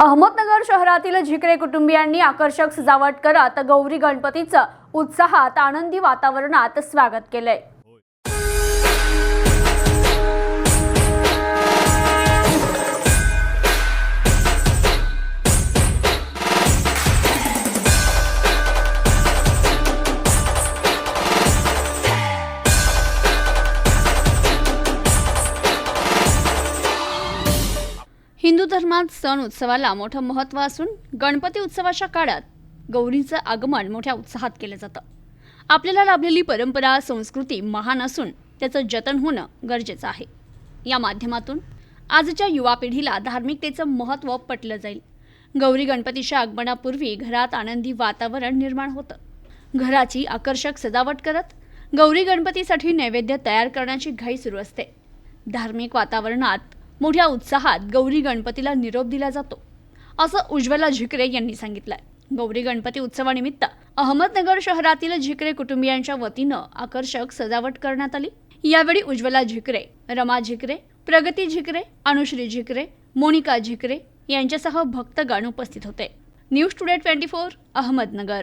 अहमदनगर शहरातील झिकरे कुटुंबियांनी आकर्षक सजावट करत गौरी गणपतीचं उत्साहात आनंदी वातावरणात स्वागत केलंय. हिंदू धर्मात सण उत्सवाला मोठं महत्त्व असून गणपती उत्सवाच्या काळात गौरीचं आगमन मोठ्या उत्साहात केलं जातं. आपल्याला लाभलेली परंपरा संस्कृती महान असून त्याचं जतन होणं गरजेचं आहे. या माध्यमातून आजच्या युवा पिढीला धार्मिकतेचं महत्त्व पटलं जाईल. गौरी गणपतीच्या आगमनापूर्वी घरात आनंदी वातावरण निर्माण होतं. घराची आकर्षक सजावट करत गौरी गणपतीसाठी नैवेद्य तयार करण्याची घाई सुरू असते. धार्मिक वातावरणात मोठ्या उत्साहात गौरी गणपतीला निरोप दिला जातो. असं उज्ज्वला झिकरे यांनी सांगितलंय. गौरी गणपती उत्सवानिमित्त अहमदनगर शहरातील झिकरे कुटुंबियांच्या वतीनं आकर्षक सजावट करण्यात आली. यावेळी उज्ज्वला झिकरे रमा झिकरे प्रगती झिकरे अनुश्री झिकरे मोनिका झिकरे यांच्यासह भक्तगण उपस्थित होते. News today twenty four Ahmednagar.